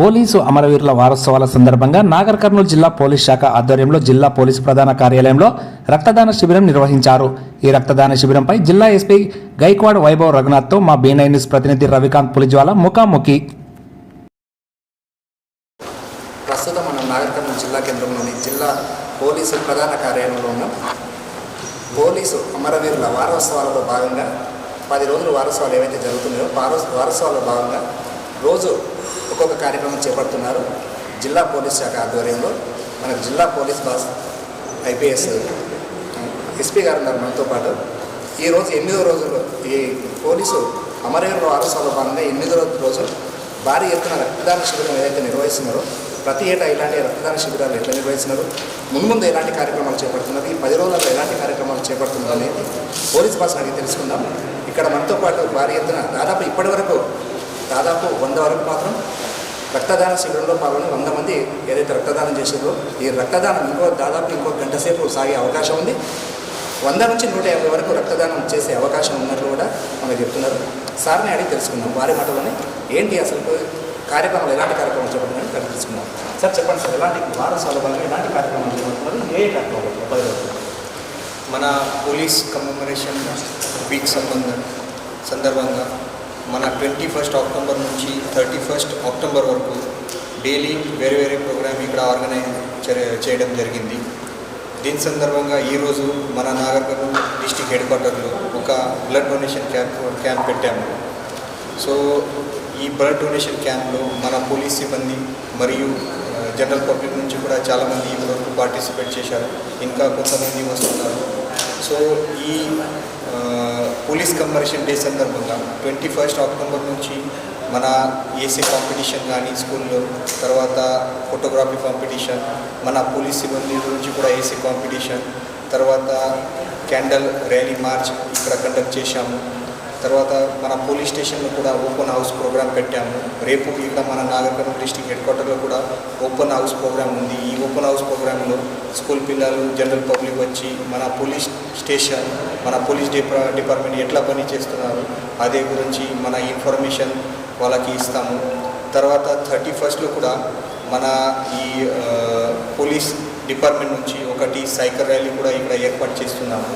Police అమరవీరుల వారోత్సవాల సందర్భంగా నాగర్ కర్నూలు జిల్లా పోలీస్ శాఖ ఆధ్వర్యంలో జిల్లా పోలీసు ప్రధాన కార్యాలయంలో రక్తదాన శిబిరం నిర్వహించారు. ఈ రక్తదాన శిబిరంపై జిల్లా ఎస్పీ గైక్వాడ్ వైభవ్ రఘునాథ్తో మా బీనై న్యూస్ ప్రతినిధి రవికాంత్ పులిజ్వాల ముఖాముఖి. ప్రస్తుతం మనం నాగర్ కర్నూలు జిల్లా కేంద్రంలోని జిల్లా పోలీసు ప్రధాన కార్యాలయంలో ఉన్నాం. పోలీసు అమరవీరుల వారోత్సవాలలో భాగంగా పది రోజులు వారోత్సవాలు ఏవైతే జరుగుతున్నాయో వారో వారోత్సవాల్లో భాగంగా రోజు ఒక్కొక్క కార్యక్రమం చేపడుతున్నారు. జిల్లా పోలీస్ శాఖ ఆధ్వర్యంలో మనకు జిల్లా పోలీస్ బాస్ ఐపీఎస్ ఎస్పీ గారు ఉన్నారు మనతో పాటు. ఈరోజు ఎనిమిదో రోజులు ఈ పోలీసు అమరవీరుల వారోత్సవాల్లో భాగంగా ఎనిమిదో రోజు భారీ ఎత్తున రక్తదాన శిబిరం ఏదైతే నిర్వహిస్తున్నారో ప్రతి ఏటా ఇలాంటి రక్తదాన శిబిరాలు ఎట్లా నిర్వహిస్తున్నారు? మున్ముందు ఎలాంటి కార్యక్రమాలు చేపడుతున్నారు? ఈ పది రోజుల్లో ఎలాంటి కార్యక్రమాలు చేపడుతున్నారు అనేది పోలీస్ బాస్ అడిగి తెలుసుకుందాం. ఇక్కడ మనతో పాటు భారీ ఎత్తున దాదాపు ఇప్పటి వరకు దాదాపు వంద వరకు మాత్రం రక్తదాన శిబిరంలో పాల్గొని వంద మంది ఏదైతే రక్తదానం చేసిందో ఈ రక్తదానం ఇంకో దాదాపు ఇంకో గంట సేపు సాగే అవకాశం ఉంది. వంద నుంచి నూట యాభై వరకు రక్తదానం చేసే అవకాశం ఉన్నట్లు కూడా మనకు చెప్తున్నారు. సార్ని అడిగి తెలుసుకుందాం. వారి మాటలోనే ఏంటి అసలు కార్యక్రమాలు ఎలాంటి కార్యక్రమాలు చెప్పడం అని తెలుసుకుందాం. సార్ చెప్పండి సార్ ఎలాంటి వారసాల భాగంగా ఎలాంటి కార్యక్రమాలు చేపడుతున్నారు? ఏ కార్యక్రమాలు మన పోలీస్ కమ్యూమరేషన్ వీక్ సంబంధం సందర్భంగా మన ట్వంటీ ఫస్ట్ అక్టోబర్ నుంచి థర్టీ ఫస్ట్ అక్టోబర్ వరకు డైలీ వేరే వేరే ప్రోగ్రామ్ ఇక్కడ ఆర్గనైజ్ చేయడం జరిగింది. దీని సందర్భంగా ఈరోజు మన నాగర్కర్నూలు డిస్టిక్ హెడ్ క్వార్టర్లో ఒక బ్లడ్ డొనేషన్ క్యాంప్ క్యాంప్ పెట్టాము. సో ఈ బ్లడ్ డొనేషన్ క్యాంప్లో మన పోలీస్ సిబ్బంది మరియు జనరల్ పబ్లిక్ నుంచి కూడా చాలామంది ఇప్పటివరకు పార్టిసిపేట్ చేశారు. ఇంకా కొంతమంది వస్తున్నారు. సో ఈ పోలీస్ కమర్షియల్ డే సందర్భంగా ట్వంటీ ఫస్ట్ అక్టోబర్ నుంచి మన ఏసీ కాంపిటీషన్ కానీ స్కూల్లో తర్వాత ఫోటోగ్రఫీ కాంపిటీషన్ మన పోలీస్ సిబ్బంది నుంచి కూడా ఏసీ కాంపిటీషన్ తర్వాత క్యాండల్ ర్యాలీ మార్చ్ ఇక్కడ కండక్ట్ చేశాము. తర్వాత మన పోలీస్ స్టేషన్లో కూడా ఓపెన్ హౌస్ ప్రోగ్రామ్ పెట్టాము. రేపు ఇక్కడ మన నాగర్కర్నూలు డిస్టిక్ హెడ్ క్వార్టర్లో కూడా ఓపెన్ హౌస్ ప్రోగ్రామ్ ఉంది. ఈ ఓపెన్ హౌస్ ప్రోగ్రాంలో స్కూల్ పిల్లలు జనరల్ పబ్లిక్ వచ్చి మన పోలీస్ స్టేషన్ మన పోలీస్ డిపా డిపార్ట్మెంట్ ఎట్లా పని చేస్తున్నారు అదే గురించి మన ఇన్ఫర్మేషన్ వాళ్ళకి ఇస్తాము. తర్వాత థర్టీ ఫస్ట్లో కూడా మన ఈ పోలీస్ డిపార్ట్మెంట్ నుంచి ఒకటి సైకిల్ ర్యాలీ కూడా ఇక్కడ ఏర్పాటు చేస్తున్నాము.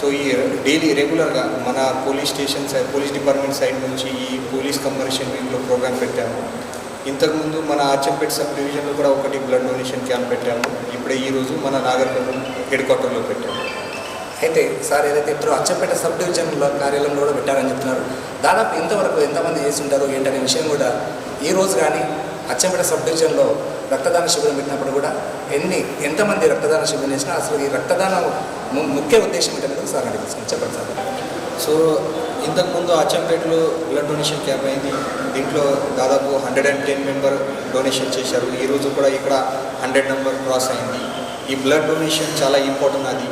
సో ఈ డైలీ రెగ్యులర్గా మన police station side police department side నుంచి ఈ పోలీస్ కమర్షియల్ వీక్లో ప్రోగ్రామ్ పెట్టాము. ఇంతకుముందు మన ఆర్చంపేట సబ్ డివిజన్లో కూడా ఒకటి బ్లడ్ డొనేషన్ క్యాంప్ పెట్టాము. ఇప్పుడే ఈరోజు మన నాగర్కర్నూలు హెడ్ క్వార్టర్లో పెట్టాము. అయితే సార్ ఏదైతే ఇద్దరు అచ్చంపేట సబ్ డివిజన్లో కార్యాలయంలో కూడా పెట్టారని చెప్తున్నారు. దాదాపు ఇంతవరకు ఎంతమంది చేసి ఉంటారు ఏంటనే విషయం కూడా ఈ రోజు కానీ అచ్చంపేట సబ్ డివిజన్లో రక్తదాన శిబిరం పెట్టినప్పుడు కూడా ఎన్ని ఎంతమంది రక్తదాన శిబిరం చేసినా అసలు ఈ రక్తదానం ము- ముఖ్య ఉద్దేశం ఏంటనేది సార్ అడిగి చెప్పండి సార్. సో ఇంతకుముందు అచ్చంపేటలో బ్లడ్ డొనేషన్ క్యాంప్ అయింది. దీంట్లో దాదాపు hundred and ten member donation చేశారు. ఈరోజు కూడా ఇక్కడ హండ్రెడ్ నెంబర్ క్రాస్ అయింది. ఈ బ్లడ్ డొనేషన్ చాలా ఇంపార్టెంట్ అది.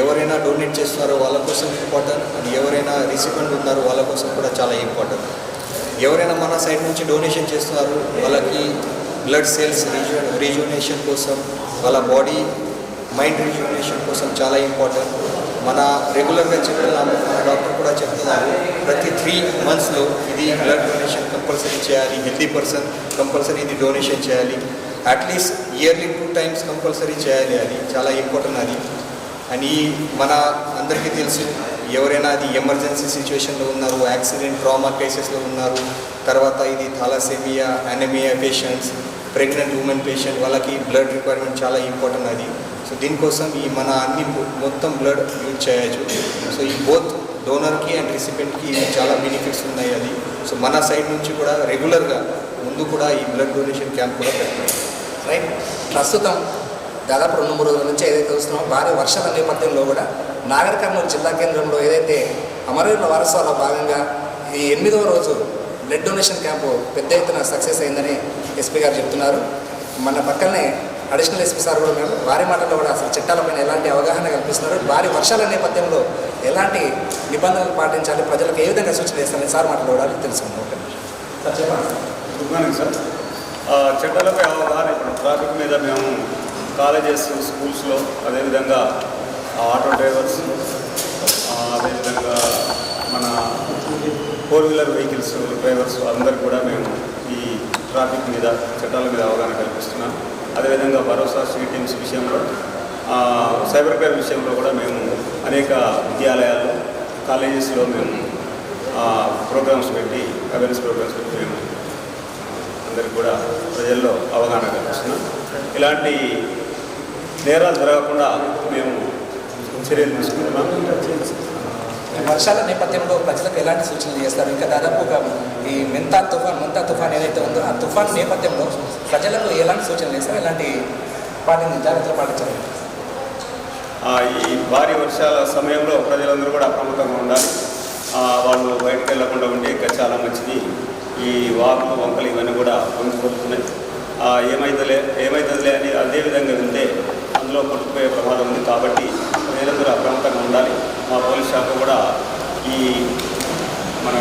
ఎవరైనా డొనేట్ చేస్తున్నారో వాళ్ళ కోసం ఇంపార్టెంట్ అది ఎవరైనా రిసిపెంట్ ఉన్నారో వాళ్ళ కోసం కూడా చాలా ఇంపార్టెంట్ ఎవరైనా మన సైడ్ నుంచి డొనేషన్ చేస్తున్నారు వాళ్ళకి బ్లడ్ సెల్స్ రిజు రిజునేషన్ కోసం వాళ్ళ బాడీ మైండ్ రిజ్యూనేషన్ కోసం చాలా ఇంపార్టెంట్ మన రెగ్యులర్గా చెప్తున్నాము మన డాక్టర్ కూడా చెప్తున్నారు ప్రతి త్రీ మంత్స్లో ఇది బ్లడ్ డొనేషన్ కంపల్సరీ చేయాలి హెల్తీ పర్సన్ కంపల్సరీ ఇది డొనేషన్ చేయాలి. At least yearly two times compulsory చేయాలి అది చాలా ఇంపార్టెంట్ అది. అని మన అందరికీ తెలుసు ఎవరైనా అది ఎమర్జెన్సీ సిచ్యువేషన్లో ఉన్నారు యాక్సిడెంట్ ట్రామా కేసెస్లో ఉన్నారు తర్వాత ఇది thalassemia anaemia patients pregnant women patient వాళ్ళకి బ్లడ్ రిక్వైర్మెంట్ చాలా ఇంపార్టెంట్ అది. సో దీనికోసం ఈ మన అన్ని మొత్తం బ్లడ్ యూజ్ చేయొచ్చు. సో ఈ బోత్ డోనర్కి అండ్ రిసిపెంట్కి చాలా బెనిఫిట్స్ ఉన్నాయి అది. సో మన సైడ్ నుంచి కూడా రెగ్యులర్గా ముందు కూడా ఈ బ్లడ్ డొనేషన్ క్యాంప్ కూడా పెడతాం రైట్ ప్రస్తుతం దాదాపు రెండు మూడు రోజుల నుంచి ఏదైతే వస్తున్నామో భారీ వర్షాల నేపథ్యంలో కూడా నాగర్ కర్నూలు జిల్లా కేంద్రంలో ఏదైతే అమరవీరుల వారసాల భాగంగా ఈ ఎనిమిదవ రోజు బ్లడ్ డొనేషన్ క్యాంపు పెద్ద ఎత్తున సక్సెస్ అయిందని ఎస్పీ గారు చెప్తున్నారు. మన పక్కనే అడిషనల్ ఎస్పీ సార్ కూడా ఉన్నారు. వారి మాటల్లో కూడా అసలు చట్టాలపైన ఎలాంటి అవగాహన కల్పిస్తున్నారు? వారి వర్షాల నేపథ్యంలో ఎలాంటి నిబంధనలు పాటించాలి? ప్రజలకు ఏ విధంగా సూచన చేస్తారని సార్ మాటలు కూడా తెలుసుకుందాం. ఓకే సార్ చెప్పండి. Good morning sir. చట్టాలపై అవగాహన ఇప్పుడు ట్రాఫిక్ మీద మేము కాలేజెస్ స్కూల్స్లో అదేవిధంగా ఆటో డ్రైవర్స్ ఆ, అదేవిధంగా మన ఫోర్ వీలర్ వెహికల్స్ డ్రైవర్స్ అందరు కూడా మేము ఈ ట్రాఫిక్ మీద చట్టాల మీద అవగాహన కల్పిస్తున్నాం. అదేవిధంగా భరోసా స్ట్రీట్ టీమ్స్ విషయంలో సైబర్ క్రైమ్ విషయంలో కూడా మేము అనేక విద్యాలయాల్లో కాలేజెస్లో మేము ఆ, ప్రోగ్రామ్స్ పెట్టి అవేర్నెస్ ప్రోగ్రామ్స్ పెట్టి మేము అందరికి కూడా ప్రజల్లో అవగాహన కల్పిస్తున్నాం. ఇలాంటి నేరాలు జరగకుండా మేము చర్యలు తీసుకుంటున్నాం. వర్షాల నేపథ్యంలో ప్రజలకు ఎలాంటి సూచనలు చేస్తారు? ఇంకా దాదాపుగా ఈ మెంతా తుఫాన్ మెంతా తుఫాన్ ఏదైతే ఉందో ఆ తుఫాన్ నేపథ్యంలో ప్రజలకు ఎలాంటి సూచనలు చేస్తారు? ఎలాంటి వాటిని జాగ్రత్తలు పాటించాలి? ఈ భారీ వర్షాల సమయంలో ప్రజలందరూ కూడా అప్రమత్తంగా ఉండాలి. వాళ్ళు బయటకు వెళ్ళకుండా ఉంటే ఇంకా చాలా మంచిది. ఈ వాకులు వంకలు ఇవన్నీ కూడా పొంగిపోతున్నాయి. ఏమైతుందిలే ఏమైతుందిలే అని అదే విధంగా వెళ్తే అందులో కొట్టుకుపోయే ప్రమాదం ఉంది కాబట్టి ప్రజలందరూ అప్రమత్తంగా ఉండాలి మా పోలీస్ శాఖ కూడా ఈ మన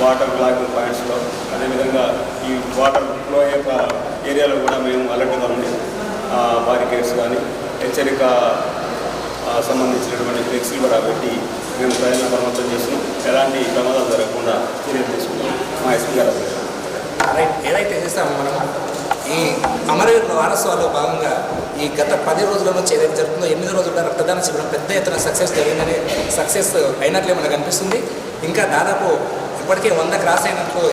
వాటర్ బ్లాకింగ్ పాయింట్స్లో అదేవిధంగా ఈ వాటర్ ఫ్లో అయ్యే ఏరియాలో కూడా మేము అలర్ట్గా ఉండి బారికేడ్స్ కానీ హెచ్చరిక సంబంధించినటువంటి ఫ్లెక్సీలు కూడా పెట్టి మేము ప్రజలను అప్రమత్తం చేసినాం ఎలాంటి ప్రమాదాలు జరగకుండా చర్యలు తీసుకున్నాం మా ఎస్పీ గారు రైట్. ఏదైతే చేస్తామో మనం అమరవీరుల వారసత్వాల్లో భాగంగా ఈ గత పది రోజుల నుంచి ఏదైతే జరుగుతుందో ఎనిమిది రోజుల రక్తదాన శిబిరం పెద్ద ఎత్తున సక్సెస్ జరిగిందని సక్సెస్ అయినట్లే మనకు అనిపిస్తుంది. ఇంకా దాదాపు ఇప్పటికే వంద క్రాస్ అయినట్లు